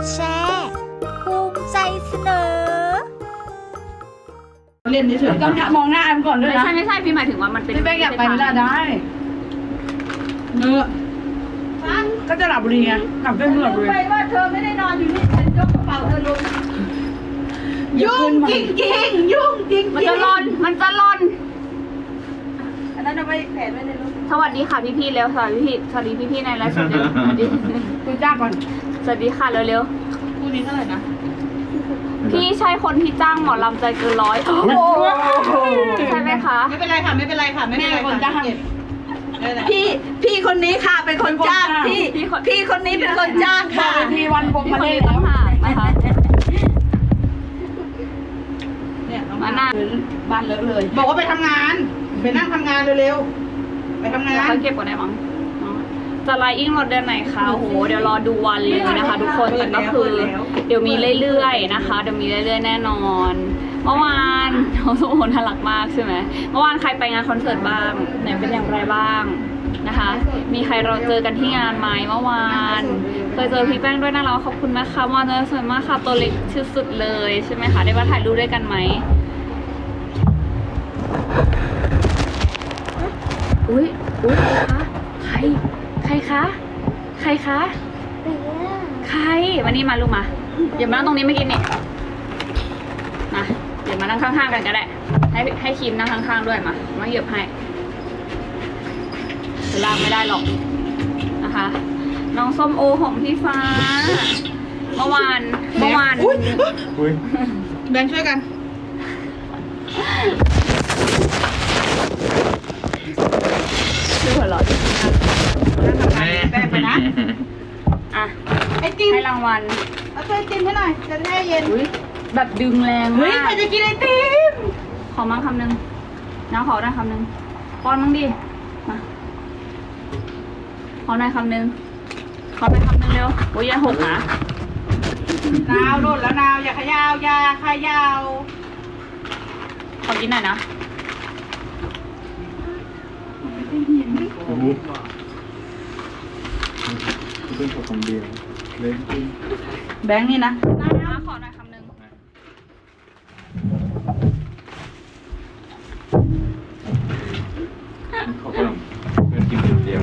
ดแชร์ภูมิใจเสนอ เล่นเฉยๆต้องมองหน้าอันก่อนด้วยไม่นะใช่ไม่ใช่พี่หมายถึงว่ามันเป็นพี่แป้งอยากไปไม่ได้ได้เนื้อก็จะหลับบุรีไงกลับด้วยหลับบุรีไปว่าเธอไม่ได้นอนอยู่นี่ฉันยกกระเป๋าเธอลงยุ่งจริงจริงๆยุ่งจริงมันจะลอนมันจะลอนอันนั้นเอาไปแผนไว้ในรถสวัสดีค่ะพี่พี่ๆเร็วสวัสดีพี่สวัสดีพี่พี่ๆในไลฟ์สดเร็วสวัสดีคุยจ้าก่อน สวัสดีค่ะเร็วคู่นี้เท่าไหร่นะๆ พี่ใช่คนที่จ้างหมอลำใจเกินร้อยใช่ไหมคะ ไม่เป็นไรค่ะไม่เป็นไรค่ะไม่เป็นไรแม่คนจ้างเก็บไม่เป็นไรพี่พี่คนนี้ค่ะเป็นคนจ้างพี่พี่คนนี้เป็นคนจ้างบอกค่ะไปทีวันผมพี่มาคนเล่นี้นต้แล้องวหากนะคะเนี่ยน้องมาหน้าบ้านเลอะเลยบอกว่าไปทำงาน ไปนั่งทำงานเร็วๆไปทำงาเดี๋ยวนเขาเก็บก่อนได้มั้ง จะไลฟ์อิงรถเดือนไหนคะโอ้โห เดี๋ยวรอดูวันเลยนะคะ ทุกคนแต่ก็คือ เดี๋ยวมีเรื่อยๆนะคะ เดี๋ยวมีเรื่อยๆแน่นอนเมื่อวานเขาสองคนน่ารักมากใช่ไหมเมื่อวานใครไปงานคอนเสิร์ตบ้างไหนเป็นอย่างไรบ้างนะคะ มีใครเราเจอกันที่งานไหมเมื่อวานเคยเจอพี่แป้งด้วยนะเราขอบคุณนะคะวานเจอสวยมากค่ะตัวเล็กที่สุดเลยใช่ไหมคะได้มาถ่ายรูปด้วยกันไหมอุ้ยอุ้ยครคะใคร ใครคะ ใครคะ ใครมานี่มาลูกมาเดี๋ยวมานั่งตรงนี้ไม่อกินนี่มาเดี๋ยวมานั่งข้างๆกันก็ได้ ให้ให้คิมนั่งข้างๆด้วยมามาเหยียบให้เวลากไม่ได้หรอกนะคะ น้องส้มโอของพี่ฟ้า เมื่อวาน เมื่อวาน อุ้ยแบ่งช่วยกันชื่อหัวเราะ แบ่งไปนะ อะ ไอติม ให้รางวัลเอาช่วยไอติมให้หน่อย จะได้เย็น อุ้ยแบบดึงแรงเฮ้ยมาใครกจะกินไอติมขอมาคำหนึ่งน้าขอได้คำหนึ่งป้อนมั้งดิมาขอหน่อยคำหนึ่งขอหน่อยคำหนึ่งเร็วโอ้ยอย่าหกนะนาวโดดแล้วนาว อย่าขยาวอย่าขยาวขอกินหน่อยนะโอ้โหเรื่องของคนเดียว เล่นจริงแบงค์นี่นะน้าขอหน่อยคำหนึ่งเขากำลังเพื่อนกินคนเดียว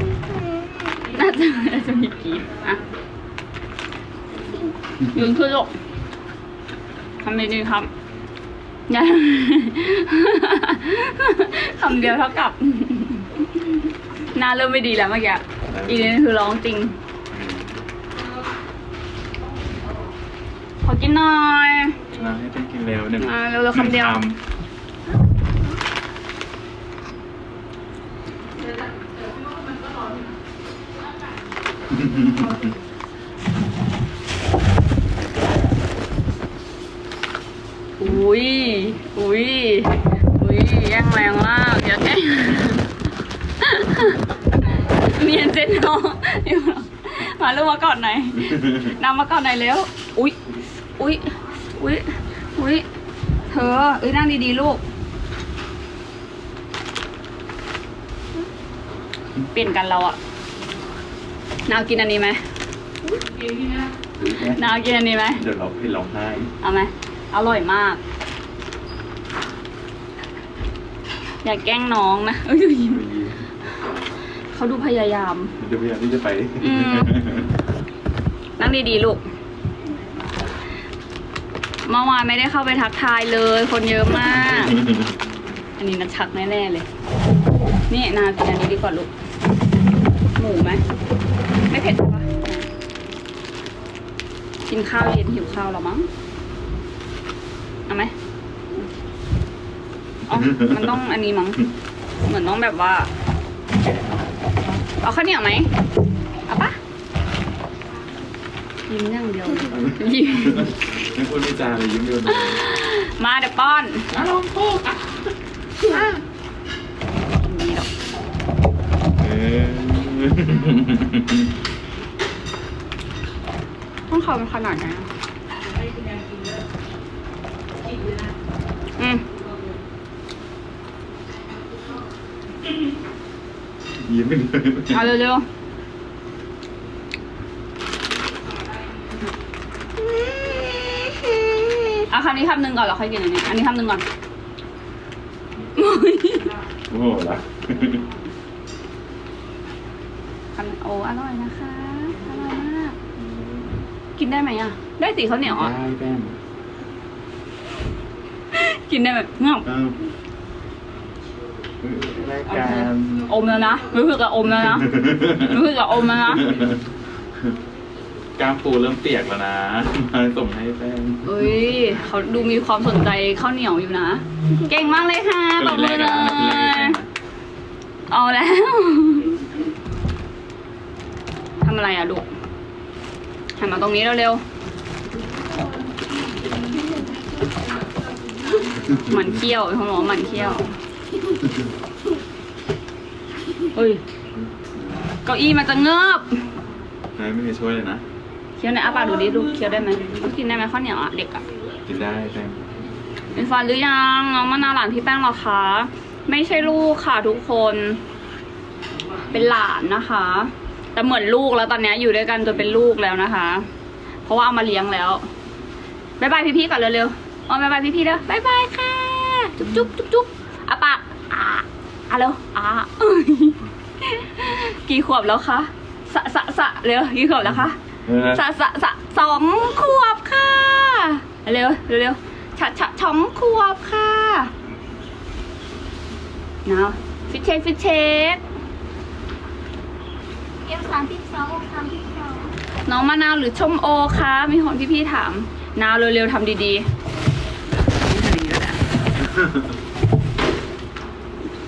น่าจะน่าจะมีกีบอะยืนขึ้นลูกทำดีๆครับอย่าคำเดียวเท่ากับหน้าเริ่มไม่ดีแล้วเมื่อกี้อีกนิดนึงคือร้องจริง ขอกินหน่อยนะให้เป็นกินแล้วหนึ่งอ่าเร็วๆคำเดียวหนึ่งคอุ้ย อุ้ย อุ้ยแย่งแรงมากอย่าแย่งเนียนเจนน้องอยู่หรอมาลูกมาก่อนหน่อยำนำมาก่อนหน่อยเร็ว อุ้ย อุ้ยอุ้ยอุ้ยเธอเอ้ยนั่งดีๆลูก เปลี่ยนกันเราอะนาวกินอันนี้ไหมนาวกินอันนี้ไหมเดี๋ยวเราให้ร้องไห้เอาไหมอร่อยมาก อยากแกล้งน้องนะเอ้ยเขาดูพยายามเดี๋ยวพยายามที่จะไปอืมนั่งดีๆลูก เมื่อวานไม่ได้เข้าไปทักทายเลย คนเยอะมาก อันนี้นัดชักแน่ๆเลย นี่นากินอันนี้ดีกว่าลูก หมูไหม ไม่เผ็ดใช่ปะกินข้าวเย็นหิวข้าวแล้วมั้ง เอาไหมอ๋อ มันต้องอันนี้มั้ง เหมือนต้องแบบว่า เอาข้าวเหนียวไหมเอาปะ ยิ้มอย่างเดียวเลยยิ้มไม่พูดไม่จาเลยยิ้มเดียวเลยมาเดี๋ยวป้อนอะลองพูดอะอะดีดอกเออต้องเขาเป็นขนาดไหนอะอืมยิ้มไปเลยเอาเร็วาวนี้คำหนึ่งก่อนเราค่อยกินอันนี้ อันนี้คำหนึ่งก่อนโอ้โหละคำโอ้อร่อยนะคะ อร่อยมาก กินได้ไหมอะ ได้สีข้าวเหนียวอะ ได้แป้งกินได้แบบเงาอ้าวเออรายการ อมแล้วนะ รู้สึกกับอมแล้วนะ รู้สึกกับอมแล้วนะ กล้ามปูเริ่มเปียกแล้วนะมาส่งให้แป้งเอ้ยเขาดูมีความสนใจข้าวเหนียวอยู่นะ เก่งมากเลยค่ะตบมือเลยเอาแล้วทำอะไรอะลูกหันมาตรงนี้เร็วๆหมันเคี้ยวเขาบอกว่าหมันเคี้ยวเฮ้ยเก้าอี้มันจะเงิบนายไม่มีช่วยเลยนะเคี้ยวไหนอยอ้าปากดูดิลูกเคี้ยวได้ไหมกินได้ไหมข้าวเหนียวอะเด็กอะกินได้แป้งเป็นฟันหรือยังน้องมะนาวหลานพี่แป้งเหรอคะไม่ใช่ลูกค่ะทุกคน เป็นหลานนะคะ แต่เหมือนลูกแล้วตอนเนี้ยอยู่ด้วยกันจนเป็นลูกแล้วนะคะ เพราะว่าเอามาเลี้ยงแล้วบายบายพี่ๆก่อนเร็วๆอ๋อบายบายพี่ๆเร็วบายบายค่ะ จุ๊บจุ๊บจุ๊บจุ๊บอะปากอะอะเร็วอะกี่ขวบแล้วคะสะสะสะเร็วกี่ขวบแล้วคะเออนะ สะสะสะสองขวบค่ะ เร็วเร็วเร็วฉะฉะสองขวบค่ะนะฟิตเช็คฟิตเช็คเอลสามสิบสองสามสิบสองน้องมะนาวหรือชมโอคะมีคนพี่ๆถาม นาวเร็วๆทำดีๆทำดีก็ได้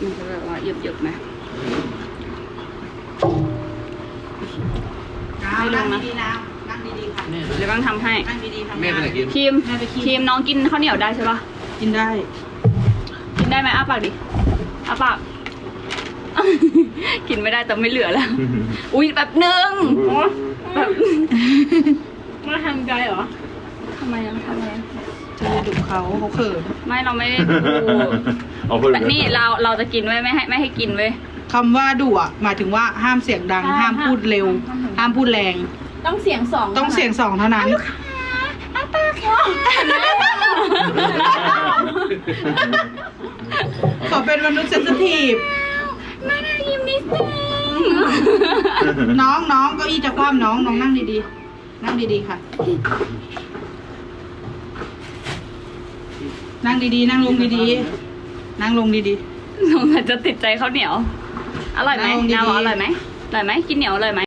มันจะแบบว่าเยบๆไหม ไม่ลงนะดีๆนะ นั่งดีๆค่ะเดี๋ยวบ้างทำให้ นั่งดีๆทำแม่งาไปไหนนกิน ครีมแม่ไปคีครีมน้องกินข้าวเหนียวได้ใช่ปะกินได้ กินได้ไหมอ้าปากดิอ้าปาก กินไม่ได้แต่ไม่เหลือแล้ว อุ้ยแบบหนึ่งแบบมาทำใจเหรอทำไมอะทำไมอะจะดุเขาเขาเขินไม่เราไม่ได้ดู เอาพูดแต่นี่เราเราจะกินไว้ไม่ให้ไม่ให้กินเว้ย คำว่าดุอะหมายถึงว่าห้ามเสียงดัง ใช่ห้ามพูดเร็ว ห้าม ห้ามห้ามพูดแรง ต้องเสียงสองต้องเสียงสองเท่านั้นขอเป็นมนุษย์เซนซิทีฟไม่ได้ยิ้มนิดนึงน้องน้องเก็อี้จะคว่ำน้องน้องนั่งดีๆ นั่งดีๆค่ะ นั่งดีๆ นั่งลงดีๆ นั่งลงดีสงสัยจะติดใจข้าวเหนียว อร่อยไหมเอาดีๆนาวบอกอร่อยไหมอร่อยไหมกินเหนียวอร่อยไหม